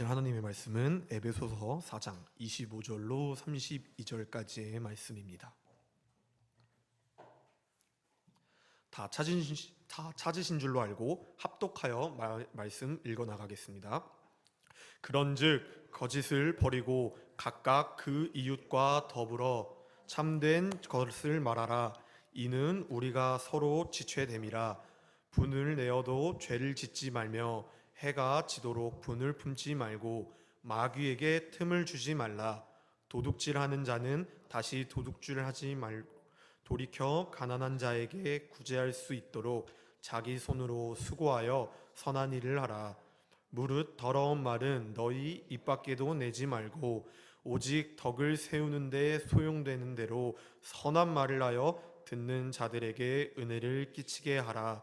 보실 하나님의 말씀은 에베소서 4장 25절로 32절까지의 말씀입니다. 다 찾으신, 다 찾으신 줄로 알고 합독하여 말, 말씀 읽어 나가겠습니다. 그런즉 거짓을 버리고 각각 그 이웃과 더불어 참된 것을 말하라. 이는 우리가 서로 지체됨이라. 분을 내어도 죄를 짓지 말며 해가 지도록 분을 품지 말고 마귀에게 틈을 주지 말라. 도둑질하는 자는 다시 도둑질하지 말 돌이켜 가난한 자에게 구제할 수 있도록 자기 손으로 수고하여 선한 일을 하라. 무릇 더러운 말은 너희 입 밖에도 내지 말고 오직 덕을 세우는 데 소용되는 대로 선한 말을 하여 듣는 자들에게 은혜를 끼치게 하라.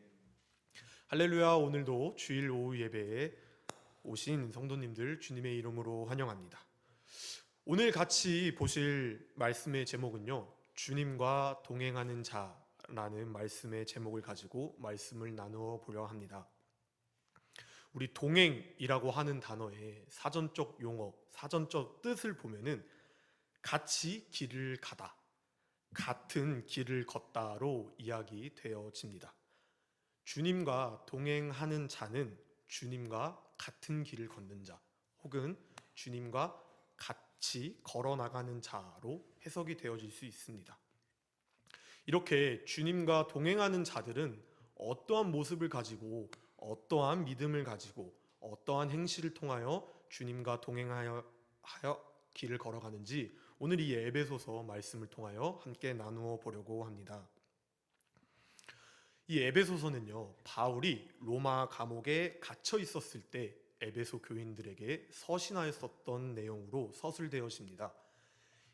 할렐루야. 오늘도 주일 오후 예배에 오신 성도님들 주님의 이름으로 환영합니다. 오늘 같이 보실 말씀의 제목은요. 주님과 동행하는 자라는 말씀의 제목을 가지고 말씀을 나누어 보려 합니다. 우리 동행이라고 하는 단어의 사전적 용어, 사전적 뜻을 보면은 같이 길을 가다, 같은 길을 걷다로 이야기되어집니다. 주님과 동행하는 자는 주님과 같은 길을 걷는 자, 혹은 주님과 같이 걸어 나가는 자로 해석이 되어질 수 있습니다. 이렇게 주님과 동행하는 자들은 어떠한 모습을 가지고 어떠한 믿음을 가지고 어떠한 행실을 통하여 주님과 동행하여 하여 길을 걸어가는지 오늘 이 에베소서 말씀을 통하여 함께 나누어 보려고 합니다. 이 에베소서는요 바울이 로마 감옥에 갇혀 있었을 때 에베소 교인들에게 서신하였었던 내용으로 서술되어집니다.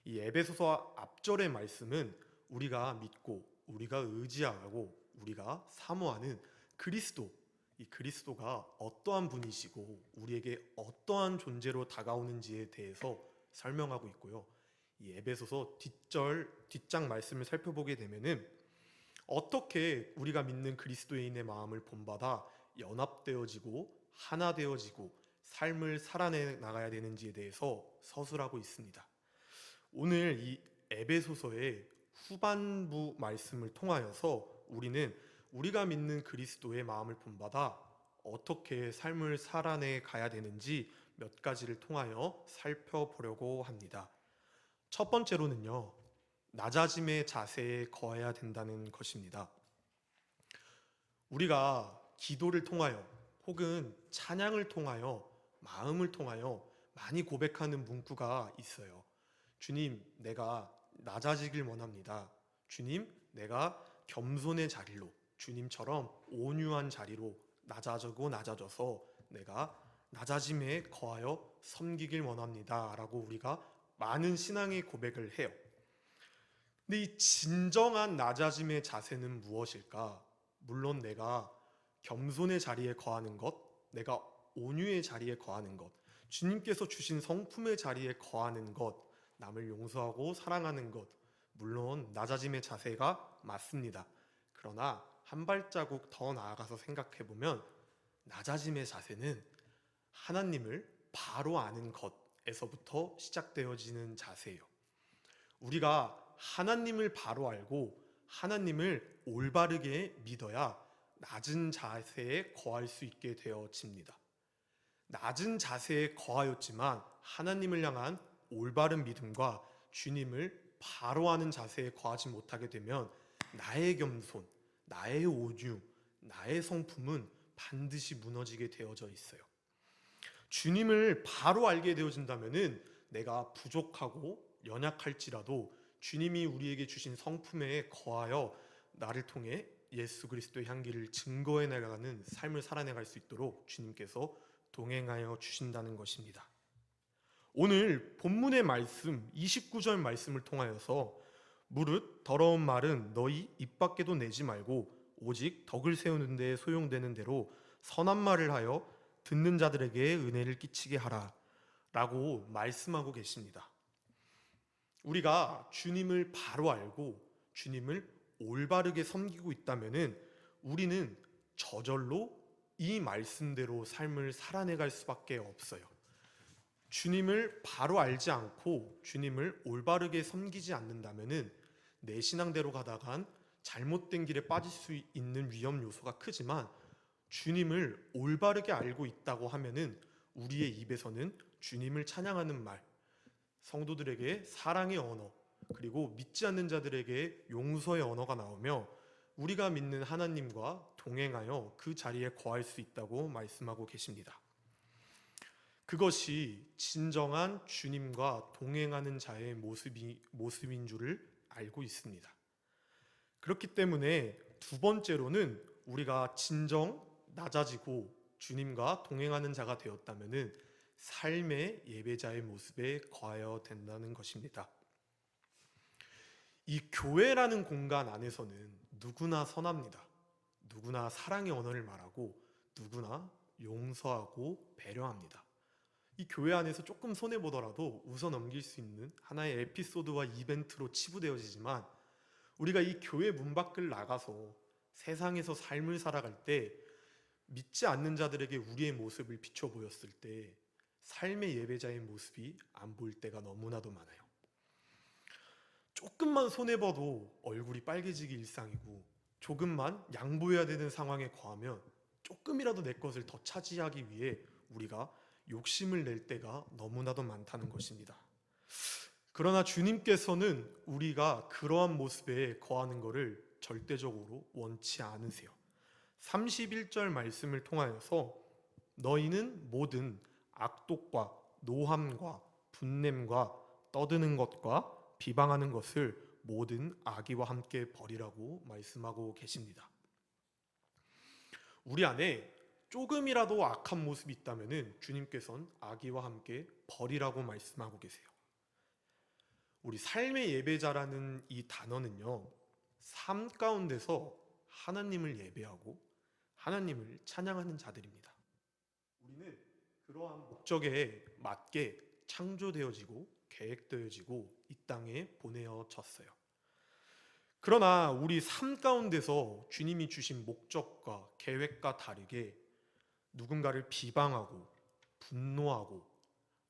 이 에베소서 앞절의 말씀은 우리가 믿고 우리가 의지하고 우리가 사모하는 그리스도 이 그리스도가 어떠한 분이시고 우리에게 어떠한 존재로 다가오는지에 대해서 설명하고 있고요. 이 에베소서 뒷절 뒷장 말씀을 살펴보게 되면은 어떻게 우리가 믿는 그리스도인의 마음을 본받아 연합되어지고 하나 되어지고 삶을 살아내 나가야 되는지에 대해서 서술하고 있습니다. 오늘 이 에베소서의 후반부 말씀을 통하여서 우리는 우리가 믿는 그리스도의 마음을 본받아 어떻게 삶을 살아내 가야 되는지 몇 가지를 통하여 살펴보려고 합니다. 첫 번째로는요, 낮아짐의 자세에 거해야 된다는 것입니다. 우리가 기도를 통하여 혹은 찬양을 통하여 마음을 통하여 많이 고백하는 문구가 있어요. 주님, 내가 낮아지길 원합니다. 주님, 내가 겸손의 자리로 주님처럼 온유한 자리로 낮아지고 낮아져서 내가 낮아짐에 거하여 섬기길 원합니다. 라고 우리가 많은 신앙의 고백을 해요. 근데 이 진정한 낮아짐의 자세는 무엇일까? 물론 내가 겸손의 자리에 거하는 것, 내가 온유의 자리에 거하는 것, 주님께서 주신 성품의 자리에 거하는 것, 남을 용서하고 사랑하는 것, 물론 낮아짐의 자세가 맞습니다. 그러나 한 발자국 더 나아가서 생각해 보면 낮아짐의 자세는 하나님을 바로 아는 것에서부터 시작되어지는 자세예요. 우리가 하나님을 바로 알고 하나님을 올바르게 믿어야 낮은 자세에 거할 수 있게 되어집니다. 낮은 자세에 거하였지만 하나님을 향한 올바른 믿음과 주님을 바로 하는 자세에 거하지 못하게 되면 나의 겸손, 나의 온유, 나의 성품은 반드시 무너지게 되어져 있어요. 주님을 바로 알게 되어진다면은 내가 부족하고 연약할지라도 주님이 우리에게 주신 성품에 거하여 나를 통해 예수 그리스도의 향기를 증거해 나가는 삶을 살아내갈 수 있도록 주님께서 동행하여 주신다는 것입니다. 오늘 본문의 말씀 29절 말씀을 통하여서 무릇 더러운 말은 너희 입 밖에도 내지 말고 오직 덕을 세우는 데 소용되는 대로 선한 말을 하여 듣는 자들에게 은혜를 끼치게 하라 라고 말씀하고 계십니다. 우리가 주님을 바로 알고 주님을 올바르게 섬기고 있다면은 우리는 저절로 이 말씀대로 삶을 살아내갈 수밖에 없어요. 주님을 바로 알지 않고 주님을 올바르게 섬기지 않는다면은 내 신앙대로 가다간 잘못된 길에 빠질 수 있는 위험 요소가 크지만 주님을 올바르게 알고 있다고 하면은 우리의 입에서는 주님을 찬양하는 말, 성도들에게 사랑의 언어, 그리고 믿지 않는 자들에게 용서의 언어가 나오며 우리가 믿는 하나님과 동행하여 그 자리에 거할 수 있다고 말씀하고 계십니다. 그것이 진정한 주님과 동행하는 자의 모습이, 모습인 줄을 알고 있습니다. 그렇기 때문에 두 번째로는 우리가 진정 낮아지고 주님과 동행하는 자가 되었다면은 삶의 예배자의 모습에 거하여 된다는 것입니다. 이 교회라는 공간 안에서는 누구나 선합니다. 누구나 사랑의 언어를 말하고 누구나 용서하고 배려합니다. 이 교회 안에서 조금 손해 보더라도 웃어 넘길 수 있는 하나의 에피소드와 이벤트로 치부되어지지만 우리가 이 교회 문 밖을 나가서 세상에서 삶을 살아갈 때 믿지 않는 자들에게 우리의 모습을 비춰 보였을 때 삶의 예배자의 모습이 안 보일 때가 너무나도 많아요. 조금만 손해봐도 얼굴이 빨개지기 일상이고 조금만 양보해야 되는 상황에 거하면 조금이라도 내 것을 더 차지하기 위해 우리가 욕심을 낼 때가 너무나도 많다는 것입니다. 그러나 주님께서는 우리가 그러한 모습에 거하는 것을 절대적으로 원치 않으세요. 31절 말씀을 통하여서 너희는 모든 악독과 노함과 분냄과 떠드는 것과 비방하는 것을 모든 악의와 함께 버리라고 말씀하고 계십니다. 우리 안에 조금이라도 악한 모습이 있다면은 주님께서는 악의와 함께 버리라고 말씀하고 계세요. 우리 삶의 예배자라는 이 단어는요. 삶 가운데서 하나님을 예배하고 하나님을 찬양하는 자들입니다. 우리는 그러한 목적에 맞게 창조되어지고 계획되어지고 이 땅에 보내어졌어요. 그러나 우리 삶 가운데서 주님이 주신 목적과 계획과 다르게 누군가를 비방하고 분노하고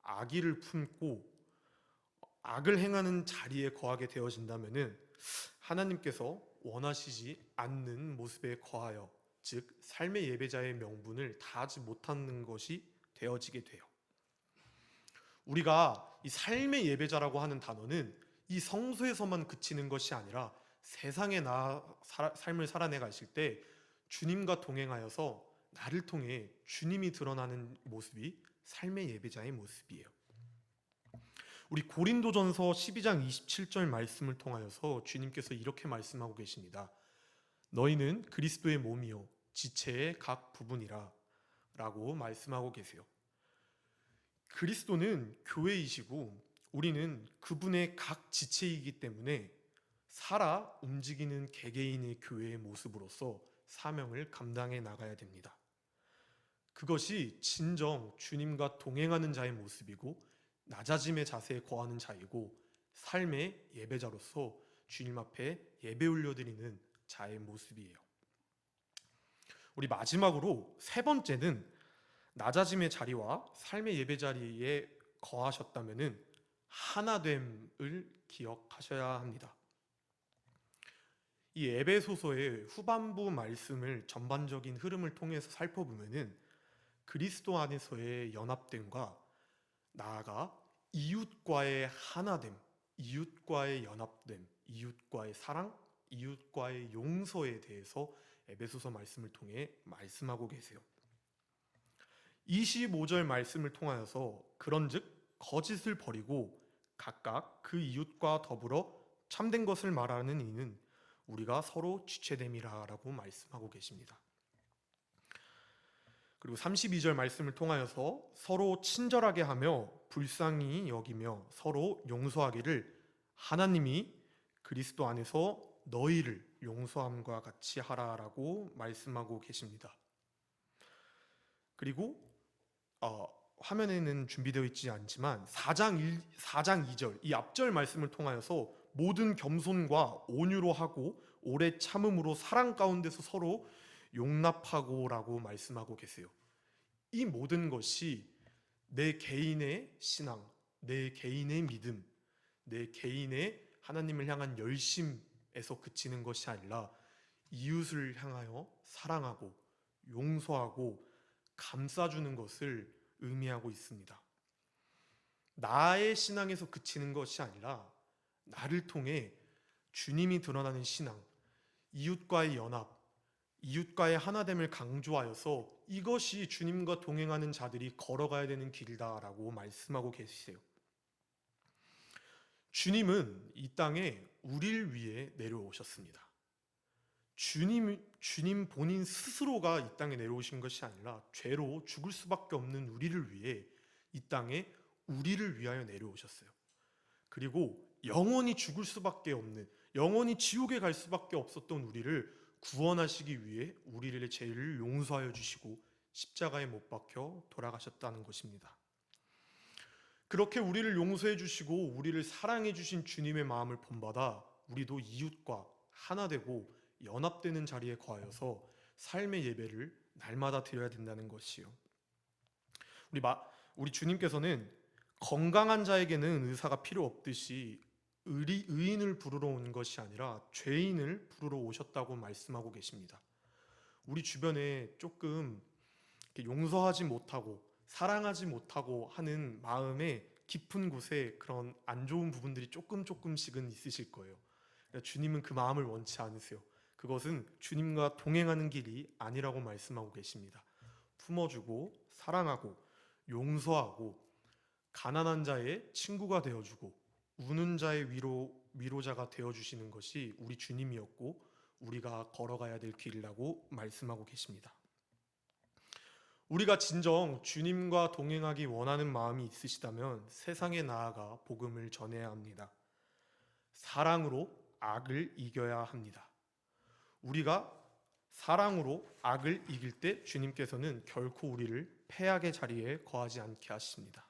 악의를 품고 악을 행하는 자리에 거하게 되어진다면은 하나님께서 원하시지 않는 모습에 거하여 즉 삶의 예배자의 명분을 다하지 못하는 것이 되어지게 돼요. 우리가 이 삶의 예배자라고 하는 단어는 이 성소에서만 그치는 것이 아니라 세상에 나 살- 삶을 살아내 가실 때 주님과 동행하여서 나를 통해 주님이 드러나는 모습이 삶의 예배자의 모습이에요. 우리 고린도전서 12장 27절 말씀을 통하여서 주님께서 이렇게 말씀하고 계십니다. 너희는 그리스도의 몸이요 지체의 각 부분이라 라고 말씀하고 계세요. 그리스도는 교회이시고 우리는 그분의 각 지체이기 때문에 살아 움직이는 개개인의 교회의 모습으로서 사명을 감당해 나가야 됩니다. 그것이 진정 주님과 동행하는 자의 모습이고 낮아짐의 자세에 거하는 자이고 삶의 예배자로서 주님 앞에 예배 올려드리는 자의 모습이에요. 우리 마지막으로 세 번째는 낮아짐의 자리와 삶의 예배 자리에 거하셨다면은 하나됨을 기억하셔야 합니다. 이 에베소서의 후반부 말씀을 전반적인 흐름을 통해서 살펴보면은 그리스도 안에서의 연합됨과 나아가 이웃과의 하나됨, 이웃과의 연합됨, 이웃과의 사랑, 이웃과의 용서에 대해서 에베소서 말씀을 통해 말씀하고 계세요. 25절 말씀을 통하여서 그런즉 거짓을 버리고 각각 그 이웃과 더불어 참된 것을 말하는 이는 우리가 서로 지체됨이라라고 말씀하고 계십니다. 그리고 32절 말씀을 통하여서 서로 친절하게 하며 불쌍히 여기며 서로 용서하기를 하나님이 그리스도 안에서 너희를 용서함과 같이 하라라고 말씀하고 계십니다. 그리고 어, 화면에는 준비되어 있지 않지만 4장 1, 4장 2절 이 앞절 말씀을 통하여서 모든 겸손과 온유로 하고 오래 참음으로 사랑 가운데서 서로 용납하고라고 말씀하고 계세요. 이 모든 것이 내 개인의 신앙, 내 개인의 믿음, 내 개인의 하나님을 향한 열심에서 그치는 것이 아니라 이웃을 향하여 사랑하고 용서하고 감싸주는 것을 의미하고 있습니다. 나의 신앙에서 그치는 것이 아니라 나를 통해 주님이 드러나는 신앙, 이웃과의 연합, 이웃과의 하나됨을 강조하여서 이것이 주님과 동행하는 자들이 걸어가야 되는 길이다라고 말씀하고 계시세요. 주님은 이 땅에 우리를 위해 내려오셨습니다. 주님, 주님 본인 스스로가 이 땅에 내려오신 것이 아니라 죄로 죽을 수밖에 없는 우리를 위해 이 땅에 우리를 위하여 내려오셨어요. 그리고 영원히 죽을 수밖에 없는, 영원히 지옥에 갈 수밖에 없었던 우리를 구원하시기 위해 우리의 죄를 용서하여 주시고 십자가에 못 박혀 돌아가셨다는 것입니다. 그렇게 우리를 용서해 주시고 우리를 사랑해 주신 주님의 마음을 본받아 우리도 이웃과 하나 되고 연합되는 자리에 거하여서 삶의 예배를 날마다 드려야 된다는 것이요. 우리 마, 우리 주님께서는 건강한 자에게는 의사가 필요 없듯이 의리, 의인을 부르러 온 것이 아니라 죄인을 부르러 오셨다고 말씀하고 계십니다. 우리 주변에 조금 용서하지 못하고 사랑하지 못하고 하는 마음의 깊은 곳에 그런 안 좋은 부분들이 조금 조금씩은 있으실 거예요. 그러니까 주님은 그 마음을 원치 않으세요. 그것은 주님과 동행하는 길이 아니라고 말씀하고 계십니다. 품어주고 사랑하고 용서하고 가난한 자의 친구가 되어주고 우는 자의 위로 위로자가 되어 주시는 것이 우리 주님이었고 우리가 걸어가야 될 길이라고 말씀하고 계십니다. 우리가 진정 주님과 동행하기 원하는 마음이 있으시다면 세상에 나아가 복음을 전해야 합니다. 사랑으로 악을 이겨야 합니다. 우리가 사랑으로 악을 이길 때 주님께서는 결코 우리를 패악의 자리에 거하지 않게 하십니다.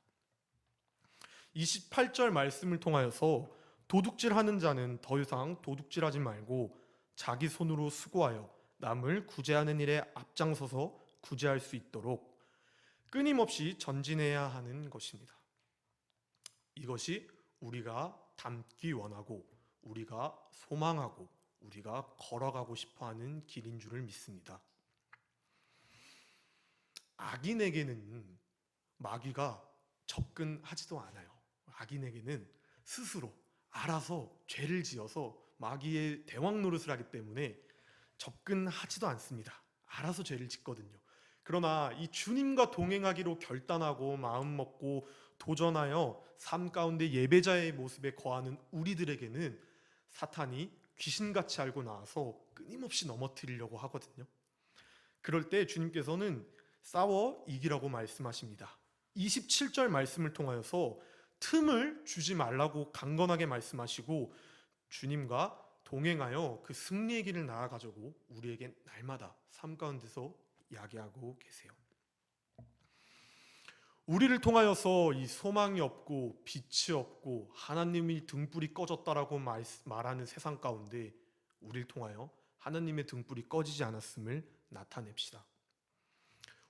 28절 말씀을 통하여서 도둑질하는 자는 더 이상 도둑질하지 말고 자기 손으로 수고하여 남을 구제하는 일에 앞장서서 구제할 수 있도록 끊임없이 전진해야 하는 것입니다. 이것이 우리가 닮기 원하고 우리가 소망하고 우리가 걸어가고 싶어 하는 길인 줄을 믿습니다. 악인에게는 마귀가 접근하지도 않아요. 악인에게는 스스로 알아서 죄를 지어서 마귀의 대왕 노릇을 하기 때문에 접근하지도 않습니다. 알아서 죄를 짓거든요. 그러나 이 주님과 동행하기로 결단하고 마음 먹고 도전하여 삶 가운데 예배자의 모습에 거하는 우리들에게는 사탄이 귀신같이 알고 나와서 끊임없이 넘어뜨리려고 하거든요. 그럴 때 주님께서는 싸워 이기라고 말씀하십니다. 27절 말씀을 통하여서 틈을 주지 말라고 강건하게 말씀하시고 주님과 동행하여 그 승리의 길을 나아가자고 우리에게 날마다 삶 가운데서 이야기하고 계세요. 우리를 통하여서 이 소망이 없고 빛이 없고 하나님이 등불이 꺼졌다라고 말, 말하는 세상 가운데 우리를 통하여 하나님의 등불이 꺼지지 않았음을 나타냅시다.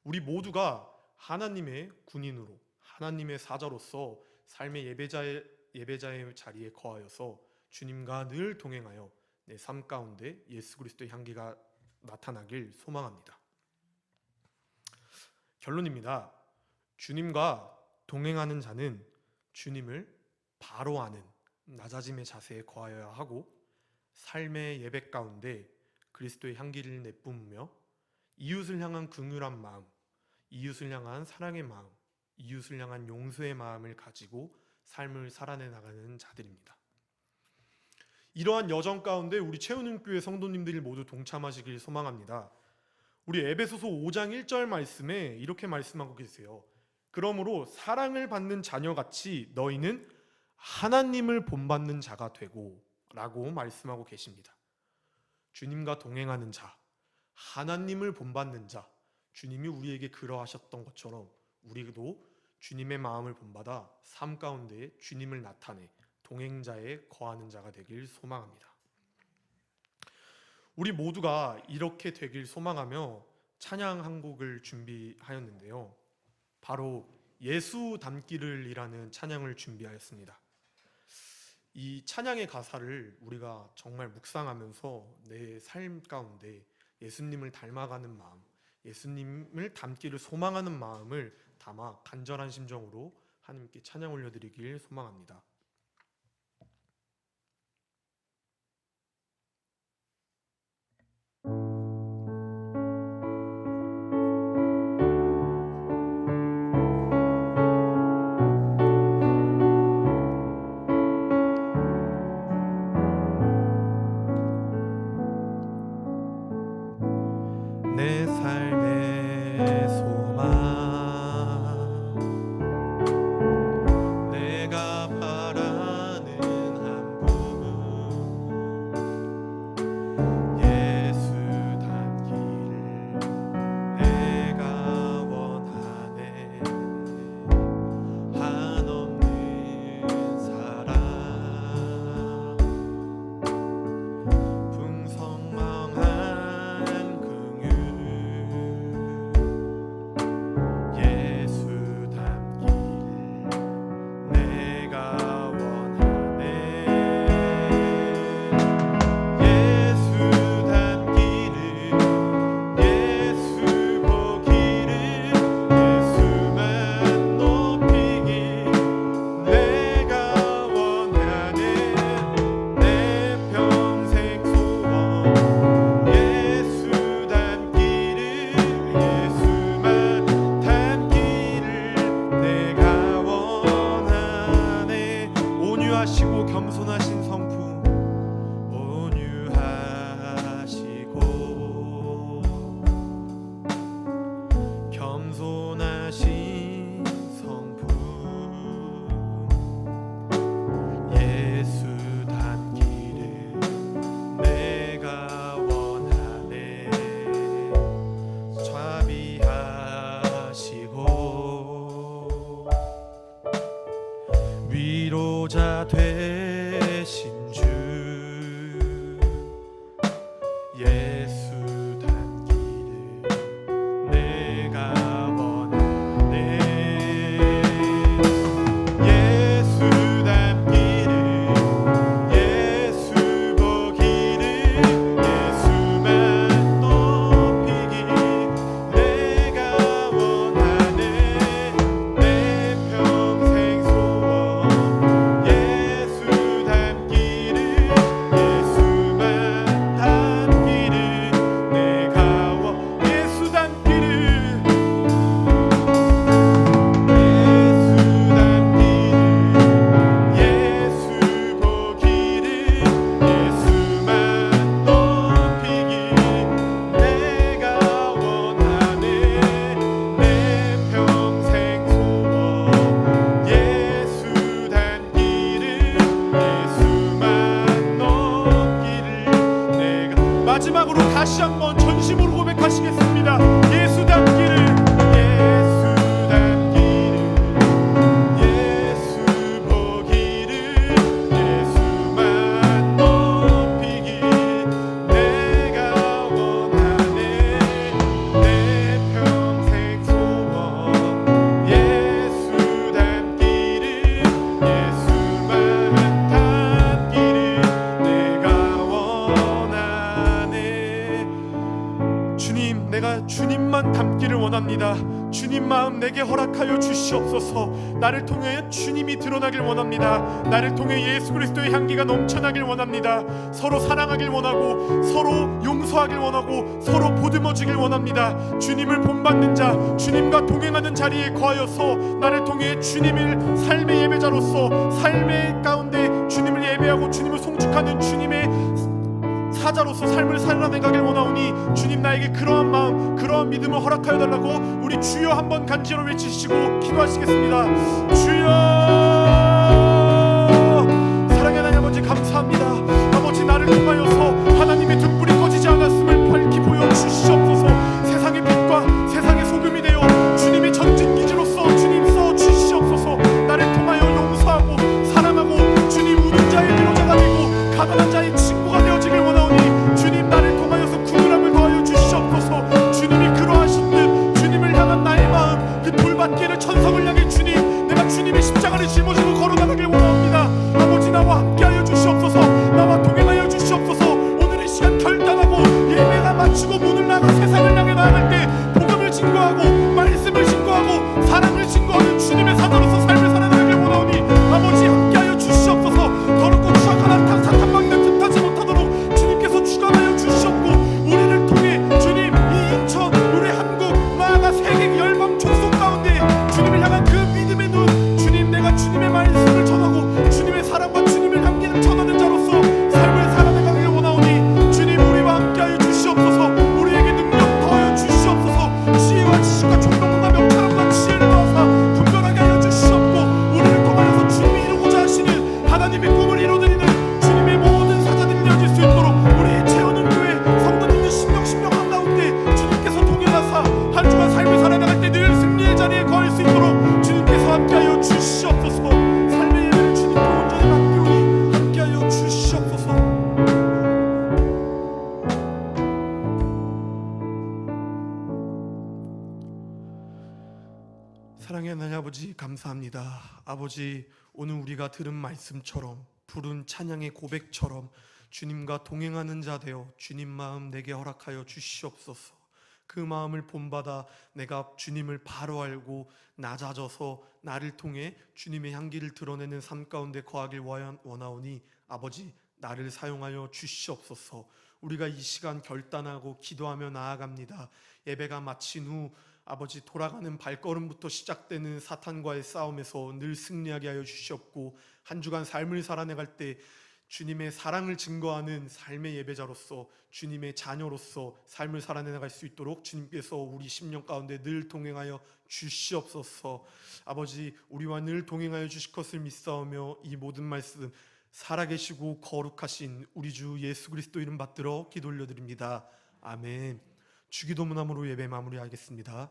우리 모두가 하나님의 군인으로 하나님의 사자로서 삶의 예배자의 예배자의 자리에 거하여서 주님과 늘 동행하여 내 삶 가운데 예수 그리스도의 향기가 나타나길 소망합니다. 결론입니다. 주님과 동행하는 자는 주님을 바로 아는 낮아짐의 자세에 거하여야 하고 삶의 예배 가운데 그리스도의 향기를 내뿜으며 이웃을 향한 긍휼한 마음, 이웃을 향한 사랑의 마음, 이웃을 향한 용서의 마음을 가지고 삶을 살아내 나가는 자들입니다. 이러한 여정 가운데 우리 채우는 교회 성도님들이 모두 동참하시길 소망합니다. 우리 에베소서 5장 1절 말씀에 이렇게 말씀하고 계세요. 그러므로 사랑을 받는 자녀같이 너희는 하나님을 본받는 자가 되고 라고 말씀하고 계십니다. 주님과 동행하는 자, 하나님을 본받는 자, 주님이 우리에게 그러하셨던 것처럼 우리도 주님의 마음을 본받아 삶 가운데 주님을 나타내 동행자에 거하는 자가 되길 소망합니다. 우리 모두가 이렇게 되길 소망하며 찬양 한 곡을 준비하였는데요. 바로 예수 담기를이라는 찬양을 준비하였습니다. 이 찬양의 가사를 우리가 정말 묵상하면서 내 삶 가운데 예수님을 닮아가는 마음, 예수님을 닮기를 소망하는 마음을 담아 간절한 심정으로 하나님께 찬양 올려드리길 소망합니다. 마지막으로 다시 한번 전심으로 고백하시겠습니다. 예수 닮기를 나를 통해 주님이 드러나길 원합니다. 나를 통해 예수 그리스도의 향기가 넘쳐나길 원합니다. 서로 사랑하길 원하고 서로 용서하길 원하고 서로 보듬어 주길 원합니다. 주님을 본받는 자 주님과 동행하는 자리에 거하여서 나를 통해 주님을 삶의 예배자로서 삶의 가운데 주님을 예배하고 주님을 송축하는 주님의 사자로서 삶을 살아내가길 원하오니 주님 나에게 그러한 마음 그러한 믿음을 허락하여 달라고 우리 주여 한번 간지로 외치시고 기도하시겠습니다. 주여! 사랑의 하나님 아버지 감사합니다. 아버지 나를 통하여서 하나님의 등불이 꺼지지 않았음을 밝히 보여주시옵소서. 세상의 빛과 세상의 소금이 되어 주님의 전진기지로서 주님 써 주시옵소서. 나를 통하여 용서하고 사랑하고 주님 우는 자의 위로자가 되고 가난한 자의 아버지 오늘 우리가 들은 말씀처럼 부른 찬양의 고백처럼 주님과 동행하는 자 되어 주님 마음 내게 허락하여 주시옵소서. 그 마음을 본받아 내가 주님을 바로 알고 낮아져서 나를 통해 주님의 향기를 드러내는 삶 가운데 거하길 원- 원하오니 아버지 나를 사용하여 주시옵소서. 우리가 이 시간 결단하고 기도하며 나아갑니다. 예배가 마친 후 아버지 돌아가는 발걸음부터 시작되는 사탄과의 싸움에서 늘 승리하게 하여 주시옵고 한 주간 삶을 살아내갈 때 주님의 사랑을 증거하는 삶의 예배자로서 주님의 자녀로서 삶을 살아내나갈 수 있도록 주님께서 우리 심령 가운데 늘 동행하여 주시옵소서. 아버지 우리와 늘 동행하여 주실 것을 믿사오며 이 모든 말씀 살아계시고 거룩하신 우리 주 예수 그리스도 이름 받들어 기도 올려드립니다. 아멘. 주기도문함으로 예배 마무리하겠습니다.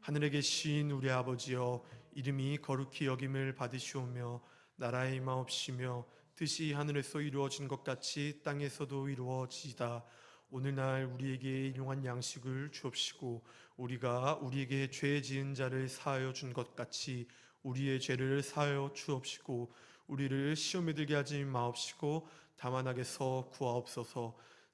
하늘에 계신 우리 아버지여 이름이 거룩히 여김을 받으시오며 나라의 임하옵시며 뜻이 하늘에서 이루어진 것 같이 땅에서도 이루어지이다. 오늘날 우리에게 일용할 양식을 주옵시고 우리가 우리에게 죄 지은 자를 사하여 준 것 같이 우리의 죄를 사하여 주옵시고 우리를 시험에 들게 하지 마옵시고 다만 악에서 구하옵소서.